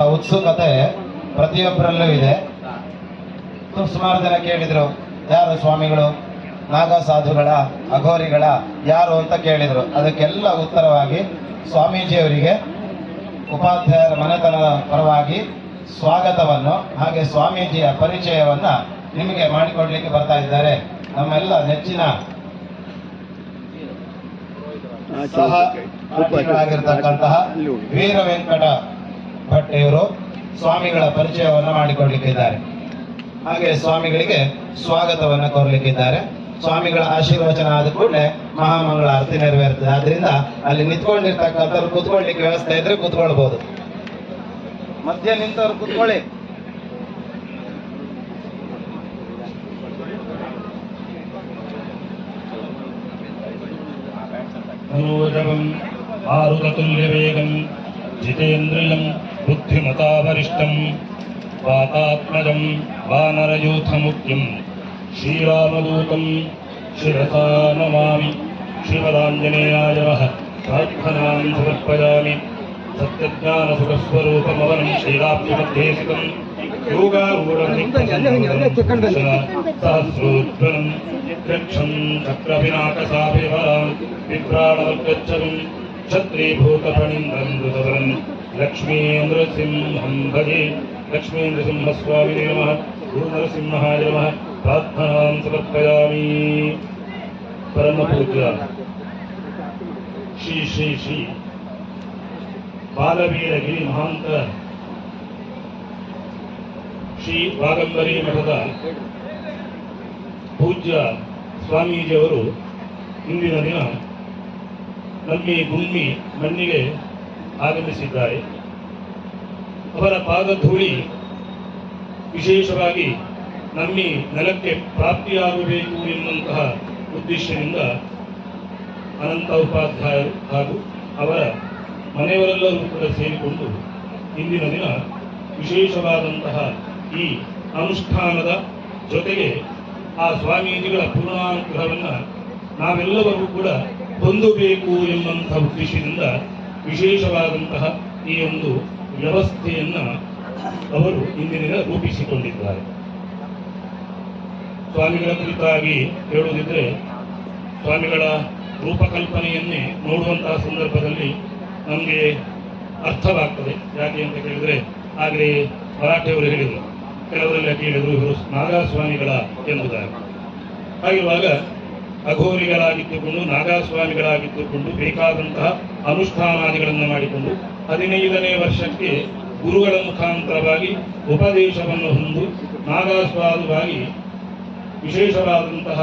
ಅನ್ನುವಂಥ ಉತ್ಸುಕತೆ ಪ್ರತಿಯೊಬ್ಬರಲ್ಲೂ ಇದೆ. ಸುಮಾರು ಜನ ಕೇಳಿದ್ರು ಯಾರು ಸ್ವಾಮಿಗಳು? ನಾಗ ಸಾಧುಗಳ ಅಘೋರಿಗಳ ಯಾರು ಅಂತ ಕೇಳಿದ್ರು. ಅದಕ್ಕೆಲ್ಲ ಉತ್ತರವಾಗಿ ಸ್ವಾಮೀಜಿಯವರಿಗೆ ಉಪಾಧ್ಯಾಯರ ಮನೆತನದ ಪರವಾಗಿ ಸ್ವಾಗತವನ್ನು ಹಾಗೆ ಸ್ವಾಮೀಜಿಯ ಪರಿಚಯವನ್ನ ನಿಮಗೆ ಮಾಡಿಕೊಡ್ಲಿಕ್ಕೆ ಬರ್ತಾ ಇದ್ದಾರೆ. ನಮ್ಮೆಲ್ಲ ನೆಚ್ಚಿನ ಸಹ ಆಗಿರ್ತಕ್ಕಂತಹ ವೀರ ವೆಂಕಟ ಭಟ್ ಸ್ವಾಮಿಗಳ ಪರಿಚಯವನ್ನು ಮಾಡಿಕೊಡ್ಲಿಕ್ಕಿದ್ದಾರೆ. ಹಾಗೆ ಸ್ವಾಮಿಗಳಿಗೆ ಸ್ವಾಗತವನ್ನು ಕೋರ್ಲಿಕ್ಕಿದ್ದಾರೆ. ಸ್ವಾಮಿಗಳ ಆಶೀರ್ವಚನ ಆದ ಕೂಡಲೇ ಮಹಾಮಂಗಳ ಆರತಿ ನೆರವೇರ್ತದೆ ಆದ್ರಿಂದ ಅಲ್ಲಿ ನಿಂತ್ಕೊಂಡಿರ್ತಕ್ಕಂಥವ್ರು ಕೂತ್ಕೊಳ್ಳಿಕ್ಕೆ ವ್ಯವಸ್ಥೆ ಇದ್ರೆ ಕೂತ್ಕೊಳ್ಬಹುದು ಮಧ್ಯ ನಿಂತವ್ರು ಕೂತ್ಕೊಳ್ಳಿ. ಜಿತೇಂದ್ರಿಯಂ బుద్ధిమతావరిష్టం వాతాత్మజం వానరయూథముఖ్యం శ్రీరామదూతం శిరసా నమామి శ్రీమదాంజనేయాయ ప్రార్థనాం సమర్పయామి. సత్యజ్ఞానసుఖస్వరూపమవనం శ్రీరాభ్యమధ్యేసికం యోగారూఢం యక్షం చక్రవినాకసాభివరాం విప్రాణవర్గచ్చరం క్షత్రీభూతపణిందం ఋతవరం. चक्रविनाकसाभिवराम् विप्राणवद्गच्छम् क्षत्रीभूतफणिन्दम् ऋतवरम् लक्ष्मीन्द्रसिंहम् भजे लक्ष्मीन्द्रसिंहस्वामिने नमः गुरुनरसिंहाय नमः प्रार्थनाम् समर्पयामि परमपूज्य श्री श्री श्री ಬಾಲವೀರಗಿರಿ ಮಹಾಂತ ಶ್ರೀ ವಾಗಂಬರಿ ಮಠದ ಪೂಜ್ಯ ಸ್ವಾಮೀಜಿಯವರು ಇಂದಿನ ದಿನ ನಮ್ಮಿ ಗುಮ್ಮಿ ಮಣ್ಣಿಗೆ ಆಗಮಿಸಿದ್ದಾರೆ. ಅವರ ಪಾದಧೂಳಿ ವಿಶೇಷವಾಗಿ ನಮ್ಮಿ ನೆಲಕ್ಕೆ ಪ್ರಾಪ್ತಿಯಾಗಬೇಕು ಎನ್ನುವಂತಹ ಉದ್ದೇಶದಿಂದ ಅನಂತ ಉಪಾಧ್ಯಾಯರು ಹಾಗೂ ಅವರ ಮನೆಯವರೆಲ್ಲರೂ ಕೂಡ ಸೇರಿಕೊಂಡು ಇಂದಿನ ದಿನ ವಿಶೇಷವಾದಂತಹ ಈ ಅನುಷ್ಠಾನದ ಜೊತೆಗೆ ಆ ಸ್ವಾಮೀಜಿಗಳ ಪೂರ್ಣಾನುಗ್ರಹವನ್ನು ನಾವೆಲ್ಲವರೂ ಕೂಡ ಹೊಂದಬೇಕು ಎಂಬಂತಹ ಉದ್ದೇಶದಿಂದ ವಿಶೇಷವಾದಂತಹ ಈ ಒಂದು ವ್ಯವಸ್ಥೆಯನ್ನು ಅವರು ಇಂದಿನ ರೂಪಿಸಿಕೊಂಡಿದ್ದಾರೆ. ಸ್ವಾಮಿಗಳ ಕುರಿತಾಗಿ ಹೇಳುವುದಿದ್ರೆ, ಸ್ವಾಮಿಗಳ ರೂಪಕಲ್ಪನೆಯನ್ನೇ ನೋಡುವಂತಹ ಸಂದರ್ಭದಲ್ಲಿ ನಮಗೆ ಅರ್ಥವಾಗ್ತದೆ. ಯಾಕೆ ಅಂತ ಕೇಳಿದ್ರೆ ಆಗಲೇ ಮರಾಠಿಯವರು ಹೇಳಿದರು, ಕೆಲವರೆಲ್ಲ ಹೇಳಿದರು, ಇವರು ನಾಗಸ್ವಾಮಿಗಳ ಎಂಬುದಾಗಿ. ಹಾಗಿರುವಾಗ ಅಘೋರಿಗಳಾಗಿದ್ದುಕೊಂಡು, ನಾಗಾಸ್ವಾಮಿಗಳಾಗಿದ್ದುಕೊಂಡು, ಬೇಕಾದಂತಹ ಅನುಷ್ಠಾನಾದಿಗಳನ್ನು ಮಾಡಿಕೊಂಡು, ಹದಿನೈದನೇ ವರ್ಷಕ್ಕೆ ಗುರುಗಳ ಮುಖಾಂತರವಾಗಿ ಉಪದೇಶವನ್ನು ಹೊಂದು ನಾಗಾಸ್ವಾದವಾಗಿ ವಿಶೇಷವಾದಂತಹ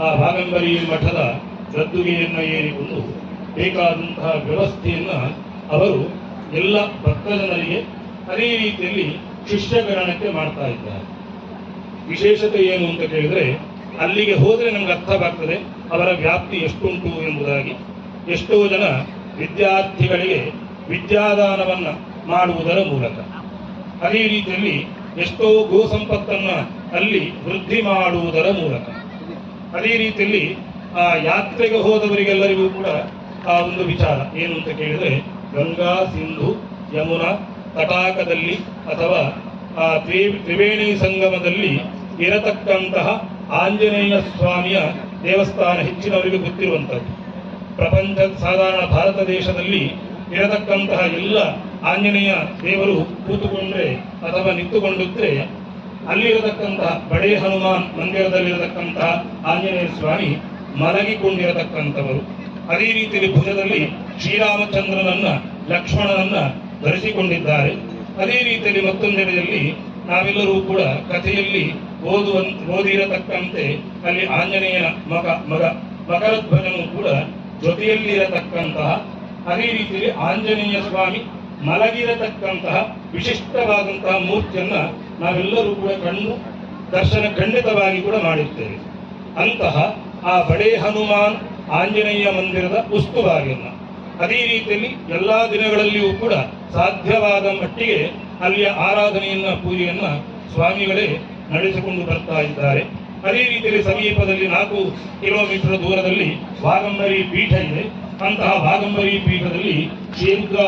ಆ ಭಾಗಂಬರಿ ಮಠದ ಗದ್ದುಗೆಯನ್ನು ಏರಿಕೊಂಡು, ಬೇಕಾದಂತಹ ವ್ಯವಸ್ಥೆಯನ್ನು ಅವರು ಎಲ್ಲ ಭಕ್ತಜನರಿಗೆ ಅದೇ ರೀತಿಯಲ್ಲಿ ಶಿಷ್ಯಕರಣಕ್ಕೆ ಮಾಡ್ತಾ ಇದ್ದಾರೆ. ವಿಶೇಷತೆ ಏನು ಅಂತ ಕೇಳಿದ್ರೆ ಅಲ್ಲಿಗೆ ಹೋದರೆ ನಮ್ಗೆ ಅರ್ಥವಾಗ್ತದೆ ಅವರ ವ್ಯಾಪ್ತಿ ಎಷ್ಟುಂಟು ಎಂಬುದಾಗಿ. ಎಷ್ಟೋ ಜನ ವಿದ್ಯಾರ್ಥಿಗಳಿಗೆ ವಿದ್ಯಾದಾನವನ್ನು ಮಾಡುವುದರ ಮೂಲಕ. ಅದೇ ರೀತಿಯಲ್ಲಿ ಎಷ್ಟೋ ಗೋ ಸಂಪತ್ತನ್ನ ಅಲ್ಲಿ ವೃದ್ಧಿ ಮಾಡುವುದರ ಮೂಲಕ. ಅದೇ ರೀತಿಯಲ್ಲಿ ಆ ಯಾತ್ರೆಗೆ ಹೋದವರಿಗೆಲ್ಲರಿಗೂ ಕೂಡ ಆ ಒಂದು ವಿಚಾರ. ಏನು ಅಂತ ಕೇಳಿದರೆ, ಗಂಗಾ ಸಿಂಧು ಯಮುನಾ ತಟಾಕದಲ್ಲಿ ಅಥವಾ ಆ ತ್ರಿ ತ್ರಿವೇಣಿ ಸಂಗಮದಲ್ಲಿ ಇರತಕ್ಕಂತಹ ಆಂಜನೇಯ ಸ್ವಾಮಿಯ ದೇವಸ್ಥಾನ ಹೆಚ್ಚಿನವರಿಗೆ ಗೊತ್ತಿರುವಂಥದ್ದು. ಪ್ರಪಂಚ, ಸಾಧಾರಣ ಭಾರತ ದೇಶದಲ್ಲಿ ಇರತಕ್ಕಂತಹ ಎಲ್ಲ ಆಂಜನೇಯ ದೇವರು ಕೂತುಕೊಂಡ್ರೆ ಅಥವಾ ನಿಂತುಕೊಂಡಿದ್ರೆ, ಅಲ್ಲಿರತಕ್ಕಂತಹ ಬಡೇ ಹನುಮಾನ್ ಮಂದಿರದಲ್ಲಿರತಕ್ಕಂತಹ ಆಂಜನೇಯ ಸ್ವಾಮಿ ಮಲಗಿಕೊಂಡಿರತಕ್ಕಂಥವರು. ಅದೇ ರೀತಿಯಲ್ಲಿ ಭುಜದಲ್ಲಿ ಶ್ರೀರಾಮಚಂದ್ರನನ್ನ, ಲಕ್ಷ್ಮಣನನ್ನ ಧರಿಸಿಕೊಂಡಿದ್ದಾರೆ. ಅದೇ ರೀತಿಯಲ್ಲಿ ಮತ್ತೊಂದೆಡೆಯಲ್ಲಿ ನಾವೆಲ್ಲರೂ ಕೂಡ ಕಥೆಯಲ್ಲಿ ಓದುವ ಓದಿರತಕ್ಕಂತೆ ಅಲ್ಲಿ ಆಂಜನೇಯನ ಮಗ ಮಗ, ಮಕರಧ್ವಜನು ಕೂಡ ಜೊತೆಯಲ್ಲಿರತಕ್ಕಂತಹ ಅದೇ ರೀತಿಯಲ್ಲಿ ಆಂಜನೇಯ ಸ್ವಾಮಿ ಮಲಗಿರತಕ್ಕಂತಹ ವಿಶಿಷ್ಟವಾದಂತಹ ಮೂರ್ತಿಯನ್ನ ನಾವೆಲ್ಲರೂ ಕೂಡ ಕಣ್ಣು, ದರ್ಶನ ಖಂಡಿತವಾಗಿ ಕೂಡ ಮಾಡುತ್ತೇವೆ ಅಂತಹ ಆ ಬಡೇ ಹನುಮಾನ್ ಆಂಜನೇಯ ಮಂದಿರದ ಉಸ್ತುವಾರಿಯನ್ನ. ಅದೇ ರೀತಿಯಲ್ಲಿ ಎಲ್ಲಾ ದಿನಗಳಲ್ಲಿಯೂ ಕೂಡ ಸಾಧ್ಯವಾದ ಮಟ್ಟಿಗೆ ಅಲ್ಲಿಯ ಆರಾಧನೆಯನ್ನ, ಪೂಜೆಯನ್ನ ಸ್ವಾಮಿಗಳೇ ನಡೆಸಿಕೊಂಡು ಬರ್ತಾ ಇದ್ದಾರೆ. ಅದೇ ರೀತಿಯಲ್ಲಿ ಸಮೀಪದಲ್ಲಿ ನಾಲ್ಕು ಕಿಲೋಮೀಟರ್ ದೂರದಲ್ಲಿ ವಾಗಂಬರಿ ಪೀಠ ಇದೆ. ಅಂತಹ ವಾಗಂಬರಿ ಪೀಠದಲ್ಲಿ ಶ್ರೀರುದ್ರ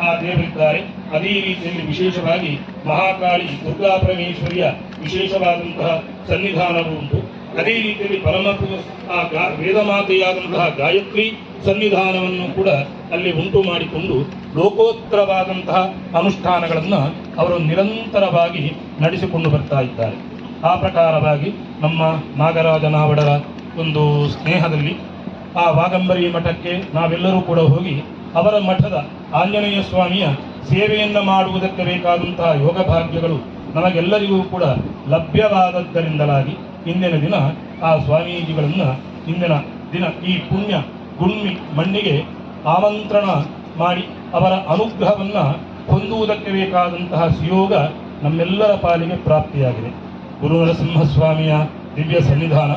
ಆ, ದೇವರಿದ್ದಾರೆ. ಅದೇ ರೀತಿಯಲ್ಲಿ ವಿಶೇಷವಾಗಿ ಮಹಾಕಾಳಿ ದುರ್ಗಾ ಪರಮೇಶ್ವರಿಯ ವಿಶೇಷವಾದಂತಹ ಸನ್ನಿಧಾನವೂ ಉಂಟು. ಅದೇ ರೀತಿಯಲ್ಲಿ ಪರಮ ಪು- ಆ, ಗಾ- ವೇದಮಾತೆಯಾದಂತಹ ಗಾಯತ್ರಿ ಸನ್ನಿಧಾನವನ್ನು ಕೂಡ ಅಲ್ಲಿ ಉಂಟು ಮಾಡಿಕೊಂಡು ಲೋಕೋತ್ತರವಾದಂತಹ ಅನುಷ್ಠಾನಗಳನ್ನು ಅವರು ನಿರಂತರವಾಗಿ ನಡೆಸಿಕೊಂಡು ಬರ್ತಾ ಇದ್ದಾರೆ. ಆ ಪ್ರಕಾರವಾಗಿ ನಮ್ಮ ನಾಗರಾಜನಾವಡರ ಒಂದು ಸ್ನೇಹದಲ್ಲಿ ಆ ವಾಗಂಬರಿ ಮಠಕ್ಕೆ ನಾವೆಲ್ಲರೂ ಕೂಡ ಹೋಗಿ ಅವರ ಮಠದ ಆಂಜನೇಯ ಸ್ವಾಮಿಯ ಸೇವೆಯನ್ನು ಮಾಡುವುದಕ್ಕೆ ಬೇಕಾದಂತಹ ಯೋಗ ಭಾಗ್ಯಗಳು ನಮಗೆಲ್ಲರಿಗೂ ಕೂಡ ಲಭ್ಯವಾದದ್ದರಿಂದಲಾಗಿ ಇಂದಿನ ದಿನ ಆ ಸ್ವಾಮೀಜಿಗಳನ್ನು ಇಂದಿನ ದಿನ ಈ ಪುಣ್ಯ ಗುಣ್ಮಿ ಮಣ್ಣಿಗೆ ಆಮಂತ್ರಣ ಮಾಡಿ ಅವರ ಅನುಗ್ರಹವನ್ನು ಹೊಂದುವುದಕ್ಕೆ ಬೇಕಾದಂತಹ ಸುಯೋಗ ನಮ್ಮೆಲ್ಲರ ಪಾಲಿಗೆ ಪ್ರಾಪ್ತಿಯಾಗಿದೆ. ಗುರು ನರಸಿಂಹಸ್ವಾಮಿಯ ದಿವ್ಯ ಸನ್ನಿಧಾನ.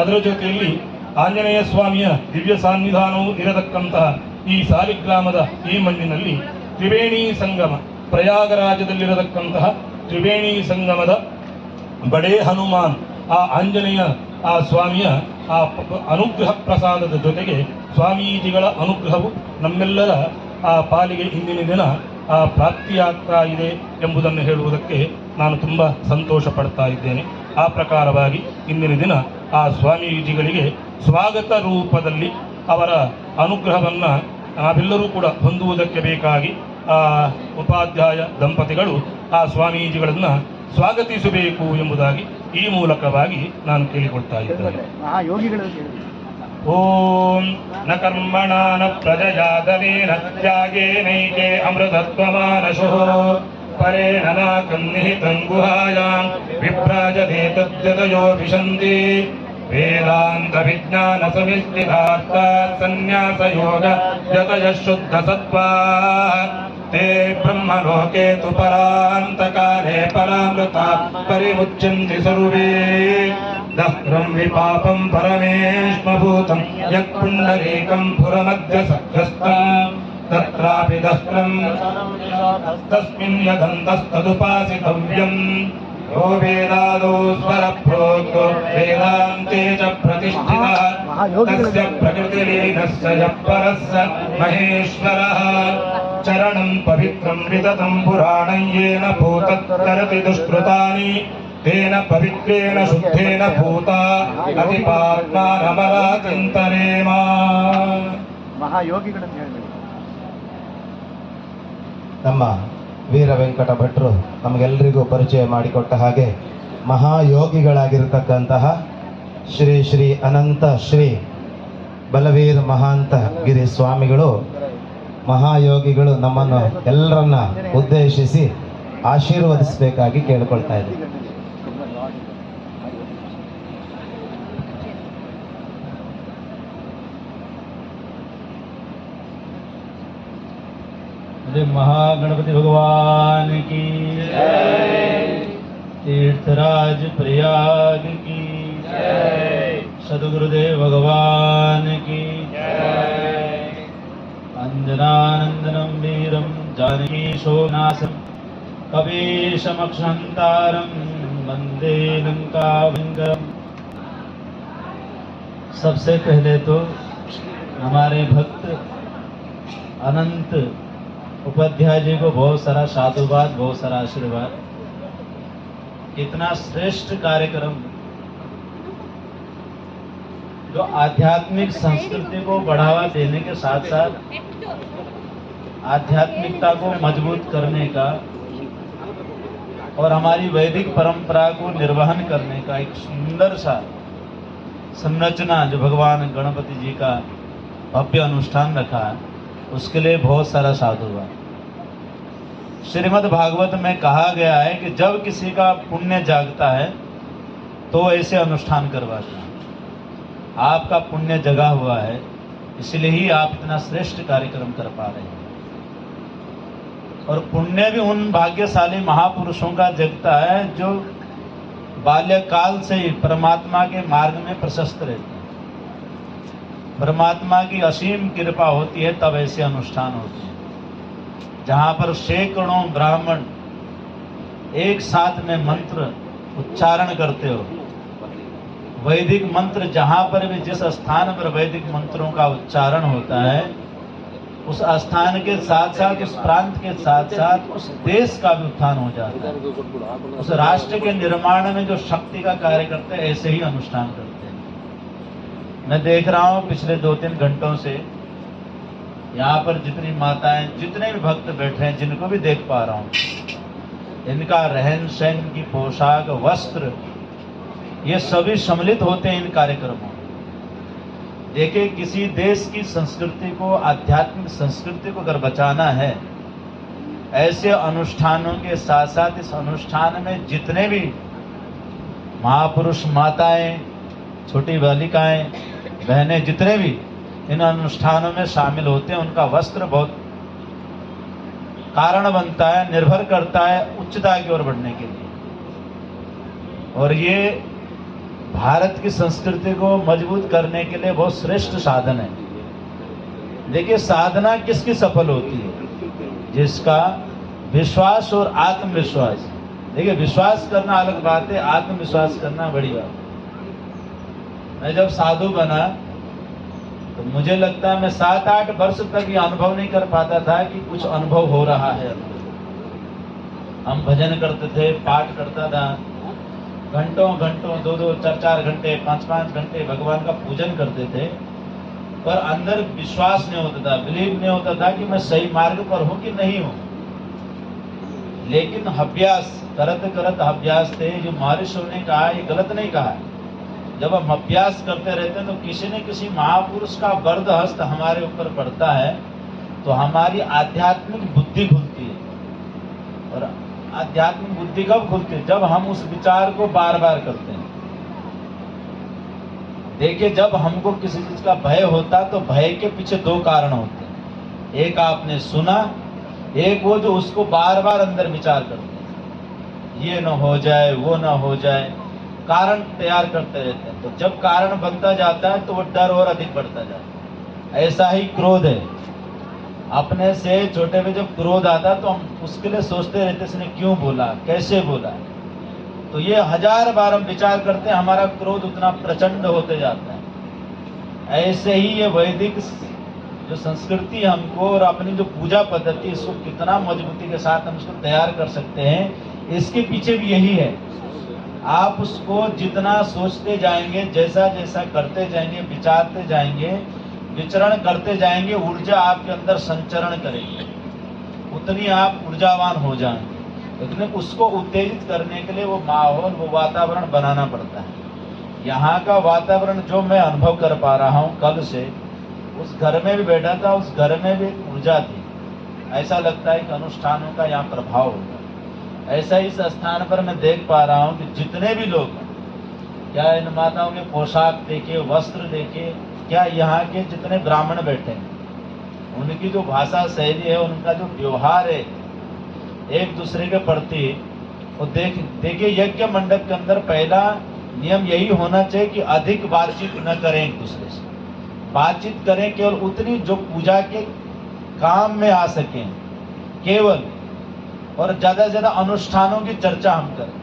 ಅದರ ಜೊತೆಯಲ್ಲಿ ಆಂಜನೇಯ ಸ್ವಾಮಿಯ ದಿವ್ಯ ಸಾನ್ನಿಧಾನವೂ ಇರತಕ್ಕಂತಹ ಈ ಸಾಲಿಗ್ರಾಮದ ಈ ಮಣ್ಣಿನಲ್ಲಿ ತ್ರಿವೇಣಿ ಸಂಗಮ ಪ್ರಯಾಗರಾಜದಲ್ಲಿರತಕ್ಕಂತಹ ತ್ರಿವೇಣಿ ಸಂಗಮದ ಬಡೇ ಹನುಮಾನ್, ಆ ಆಂಜನೇಯ, ಆ ಸ್ವಾಮಿಯ, ಆ ಅನುಗ್ರಹ ಪ್ರಸಾದದ ಜೊತೆಗೆ ಸ್ವಾಮೀಜಿಗಳ ಅನುಗ್ರಹವು ನಮ್ಮೆಲ್ಲರ ಆ ಪಾಲಿಗೆ ಇಂದಿನ ದಿನ ಆ ಪ್ರಾಪ್ತಿಯಾಗ್ತಾ ಇದೆ ಎಂಬುದನ್ನು ಹೇಳುವುದಕ್ಕೆ ನಾನು ತುಂಬ ಸಂತೋಷ ಪಡ್ತಾ ಇದ್ದೇನೆ. ಆ ಪ್ರಕಾರವಾಗಿ ಇಂದಿನ ದಿನ ಆ ಸ್ವಾಮೀಜಿಗಳಿಗೆ ಸ್ವಾಗತ ರೂಪದಲ್ಲಿ ಅವರ ಅನುಗ್ರಹವನ್ನು ನಾವೆಲ್ಲರೂ ಕೂಡ ಹೊಂದುವುದಕ್ಕೆ ಬೇಕಾಗಿ ಆ ಉಪಾಧ್ಯಾಯ ದಂಪತಿಗಳು ಆ ಸ್ವಾಮೀಜಿಗಳನ್ನು ಸ್ವಾಗತಿಸಬೇಕು ಎಂಬುದಾಗಿ ಈ ಮೂಲಕವಾಗಿ ನಾನು ಕೇಳಿಕೊಳ್ತಾ ಇದ್ದೇನೆ. ॐ न कर्मणा न प्रजजातेन त्यागेनैके अमृतत्वमानशुः। परेण नाकन्निः गङ्गुहायाम् विभ्राजते तद्यतयो विशन्ति वेदान्तविज्ञानसमिस्थितात् सन्न्यासयोगत्यतयः शुद्धसत्त्वा ते ब्रह्मलोके तु परान्तकाले परामृता परिमुच्यन्ति सर्वे दह्रम् विपापम् परमेष्मभूतम् यः पुण्डरीकम् पुरमद्यसग्रस्तम् तत्रापि दह्रम् तस्मिन् यदन्तस्तदुपासितव्यम् यो वेदादौ स्वरप्रोक्तो वेदान्ते च प्रतिष्ठितः तस्य प्रकृतिलीनस्य यः परस्य महेश्वरः चरणम् पवित्रम् विततम् पुराणम् येन भूतत्तरति दुष्कृतानि तेन पवित्रेण शुद्धेन भूता अतिपात्मानमला चिन्तनेमा ಮಹಾಯೋಗಿಗಳನ್ನು ಹೇಳಬೇಕು ನಮ್ಮ ವೀರ ವೆಂಕಟ ಭಟ್ರು ನಮಗೆಲ್ಲರಿಗೂ ಪರಿಚಯ ಮಾಡಿಕೊಟ್ಟ ಹಾಗೆ ಮಹಾಯೋಗಿಗಳಾಗಿರ್ತಕ್ಕಂತಹ ಶ್ರೀ ಶ್ರೀ ಅನಂತ ಶ್ರೀ ಬಲವೀರ್ ಮಹಾಂತ ಗಿರಿ ಸ್ವಾಮಿಗಳು ಮಹಾಯೋಗಿಗಳು ನಮ್ಮನ್ನು ಎಲ್ಲರನ್ನ ಉದ್ದೇಶಿಸಿ ಆಶೀರ್ವದಿಸಬೇಕಾಗಿ ಕೇಳ್ಕೊಳ್ತಾ ಇದ್ದೀನಿ अरे महागणपति भगवान की तीर्थराज प्रयाग की सदगुरुदेव भगवान की अंजनानंदनम वीरम जानकी शोनासम कवीशमक्षंतारम वंदे लंका सबसे पहले तो हमारे भक्त अनंत उपाध्याय जी को बहुत सारा साधुवाद, बहुत सारा आशीर्वाद। इतना श्रेष्ठ कार्यक्रम जो आध्यात्मिक संस्कृति को बढ़ावा देने के साथ साथ आध्यात्मिकता को मज़बूत करने का और हमारी वैदिक परंपरा को निर्वहन करने का एक सुंदर सा संरचना जो भगवान गणपति जी का भव्य अनुष्ठान रखा उसके लिए बहुत सारा साधुवाद श्रीमद् भागवत में कहा गया है कि जब किसी का पुण्य जागता है तो ऐसे अनुष्ठान करवाते हैं। आपका पुण्य जगा हुआ है, इसलिए ही आप इतना श्रेष्ठ कार्यक्रम कर पा रहे हैं। और पुण्य भी उन भाग्यशाली महापुरुषों का जगता है, जो बाल्यकाल से ही परमात्मा के मार्ग में प्रशस्त रहते हैं। परमात्मा की असीम कृपा होती है, तब ऐसे अनुष्ठान होते हैं। जहाँ पर सैकड़ों ब्राह्मण एक साथ में मंत्र उच्चारण करते हो वैदिक मंत्र जहाँ पर भी जिस स्थान पर वैदिक मंत्रों का उच्चारण होता है, उस स्थान के साथ साथ उस प्रांत के साथ साथ उस देश का भी उत्थान हो जाता है। उस राष्ट्र के निर्माण में जो शक्ति का कार्य करते हैं, ऐसे ही अनुष्ठान करते हैं। मैं देख रहा हूँ पिछले दो तीन घंटों से यहाँ पर जितनी माताएँ, जितने भी भक्त बैठे हैं, जिनको भी देख पा रहा हूँ, इनका रहन सहन की पोशाक, वस्त्र ये सभी सम्मिलित होते हैं इन कार्यक्रमों में। देखिए, किसी देश की संस्कृति को, आध्यात्मिक संस्कृति को अगर बचाना है, ऐसे अनुष्ठानों के साथ साथ इस अनुष्ठान में जितने भी महापुरुष माताएँ, छोटी बालिकाएँ, बहनें, जितने भी इन अनुष्ठानों में शामिल होते हैं, उनका वस्त्र बहुत कारण बनता है, निर्भर करता है उच्चता की ओर बढ़ने के लिए। और ये भारत की संस्कृति को मज़बूत करने के लिए बहुत श्रेष्ठ साधन है। देखिए, साधना किसकी सफल होती है? जिसका विश्वास और आत्मविश्वास। देखिए, विश्वास करना अलग बात है, आत्मविश्वास करना बड़ी बात मैं जब साधु बना तो मुझे लगता है मैं सात आठ वर्ष तक ये अनुभव नहीं कर पाता था कि कुछ अनुभव हो रहा है। हम भजन करते थे, पाठ करता था। घंटों घंटों दो दो चार चार घंटे, पाँच पाँच घंटे भगवान का पूजन करते थे, पर अंदर विश्वास नहीं होता था बिलीव नहीं होता था कि मैं सही मार्ग पर हूँ कि नहीं हूँ। लेकिन अभ्यास, करत करत अभ्यास थे, जो महर्षियों ने कहा, ये गलत नहीं कहा। जब हम अभ्यास करते रहते तो किसी न किसी महापुरुष का वर्द हस्त हमारे ऊपर पड़ता है तो हमारी आध्यात्मिक बुद्धि खुलती है। और आध्यात्मिक बुद्धि कब खुलती है? जब हम उस विचार को बार बार करते हैं। देखिए, जब हमको किसी चीज़ का भय होता तो भय के पीछे दो कारण होते हैं। एक आपने सुना, एक वो जो उसको बार बार अंदर विचार करते हैं। ये ना हो जाए, वो न हो जाए, कारण तैयार करते रहते हैं। तो जब कारण बनता जाता है तो वो डर और अधिक बढ़ता जाता है। ऐसा ही क्रोध है। अपने से छोटे में जब क्रोध आता तो हम उसके लिए सोचते रहते, इसने क्यों बोला? कैसे बोला? तो ये हज़ार बार हम विचार करते हैं, हमारा क्रोध उतना प्रचंड होते जाता है। ऐसे ही ये वैदिक जो संस्कृति हमको और अपनी जो पूजा पद्धति इसको कितना मजबूती के साथ हम इसको तैयार कर सकते हैं, इसके पीछे भी यही है। आप उसको जितना सोचते जाएँगे जैसा जैसा करते जाएँगे, विचारते जाएँगे विचरण करते जाएँगे, ऊर्जा आपके अंदर संचरण करेगी। उतनी आप ऊर्जावान हो जाएँगे लेकिन उसको उत्तेजित करने के लिए वो माहौल, वो वातावरण बनाना पड़ता है। यहाँ का वातावरण जो मैं अनुभव कर पा रहा हूँ कल से, उस घर में भी बैठा था, उस घर में भी ऊर्जा थी। ऐसा लगता है कि अनुष्ठानों का यहाँ प्रभाव होगा। ऐसा इस स्थान पर मैं देख पा रहा हूँ कि जितने भी लोग क्या इन माताओं के पोशाक देखे, वस्त्र देखे क्या यहाँ के जितने ब्राह्मण बैठे हैं, उनकी जो भाषा शैली है, उनका जो व्यवहार है, एक दूसरे के प्रति, वो देख, देखिए यज्ञ मंडप के अंदर पहला नियम यही होना चाहिए कि अधिक बातचीत न करें एक दूसरे से। बातचीत करें केवल उतनी जो पूजा के काम में आ सके, केवल, और ज़्यादा से ज़्यादा अनुष्ठानों की चर्चा हम करें।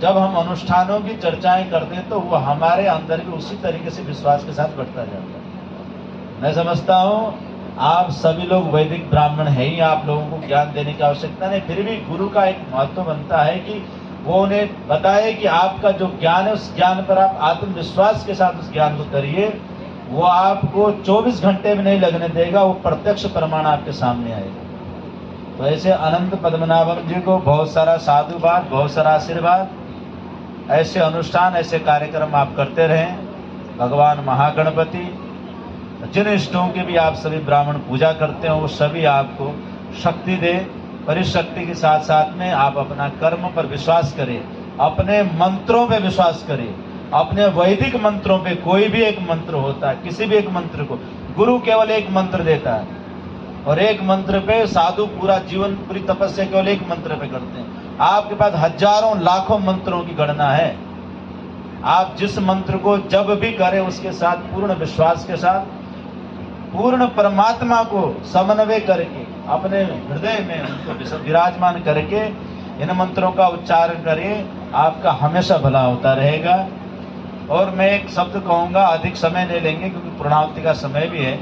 जब हम अनुष्ठानों की चर्चाएँ करते हैं तो वो हमारे अंदर भी उसी तरीके से विश्वास के साथ बढ़ता जाता है। मैं समझता हूँ, आप सभी लोग वैदिक ब्राह्मण है ही, आप लोगों को ज्ञान देने की आवश्यकता नहीं, फिर भी गुरु का एक महत्व बनता है कि वो उन्हें बताए कि आपका जो ज्ञान है, उस ज्ञान पर आप आत्मविश्वास के साथ उस ज्ञान को करिए, वो आपको 24 घंटे में नहीं लगने देगा, वो प्रत्यक्ष प्रमाण आपके सामने आएगा। तो ऐसे अनंत पद्मनाभम जी को बहुत सारा साधुवाद, बहुत सारा आशीर्वाद ऐसे अनुष्ठान, ऐसे कार्यक्रम आप करते रहें। भगवान महागणपति, जिन इष्टों की भी आप सभी ब्राह्मण पूजा करते हो, वो सभी आपको शक्ति दे। पर इस शक्ति के साथ साथ में आप अपना कर्म पर विश्वास करें। अपने मंत्रों पे विश्वास करें। अपने वैदिक मंत्रों पे कोई भी एक मंत्र होता है, किसी भी एक मंत्र को, गुरु केवल एक मंत्र देता है। और एक मंत्र पे साधु पूरा जीवन, पूरी तपस्या केवल एक मंत्र पे करते हैं। आपके पास हज़ारों, लाखों मंत्रों की गणना है। आप जिस मंत्र को जब भी करें, उसके साथ पूर्ण विश्वास के साथ, पूर्ण परमात्मा को समन्वय करके, अपने हृदय में उनको विराजमान करके, इन मंत्रों का उच्चारण करें, आपका हमेशा भला होता रहेगा। और मैं एक शब्द कहूँगा, अधिक समय नहीं लेंगे, क्योंकि पूर्णावती का समय भी है।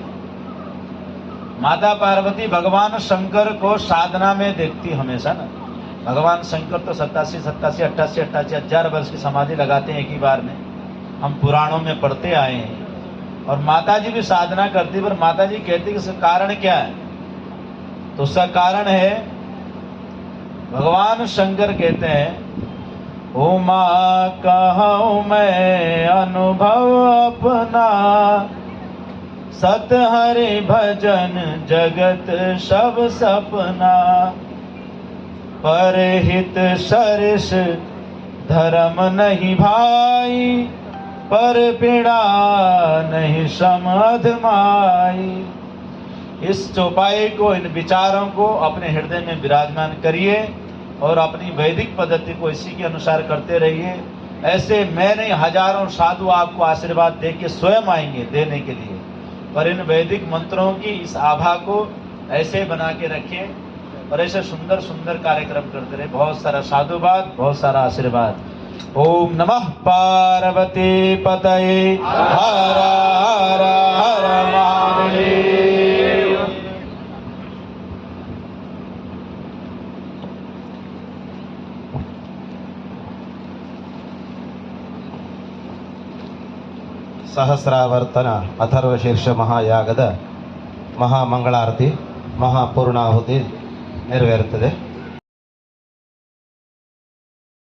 माता पार्वती भगवान शंकर को साधना में देखती हमेशा ना। भगवान शंकर तो सत्तासी सत्तासी, अट्ठासी अट्ठासी हज़ार वर्ष की समाधि लगाते हैं एक ही बार में। हम पुराणों में पढ़ते आए हैं। और माता जी भी साधना करती, पर माता जी कहती कि कारण क्या है? तो उसका कारण है, भगवान शंकर कहते हैं, उमा कहूँ मैं अनुभव अपना सत हरि भजन जगत सब सपना। परहित सरस धर्म नहीं भाई, पर पीड़ा नहीं समध माई इस चौपाई को, इन विचारों को अपने हृदय में विराजमान करिए और अपनी वैदिक पद्धति को इसी के अनुसार करते रहिए। ऐसे मैं नहीं हज़ारों साधु आपको आशीर्वाद दे के स्वयं आएँगे देने के लिए। पर इन वैदिक मंत्रों की इस आभा को ऐसे बना के रखें। और ऐसे सुंदर सुंदर कार्यक्रम करते रहे। बहुत सारा साधुवाद, बहुत सारा आशीर्वाद। ओम नमः पार्वती पतये। हरा हर ಸಹಸ್ರಾವರ್ತನ ಅಥರ್ವಶೀರ್ಷ ಮಹಾಯಾಗದ ಮಹಾಮಂಗಳಾರತಿ ಮಹಾಪೂರ್ಣಾಹುತಿ ನೆರವೇರುತ್ತದೆ.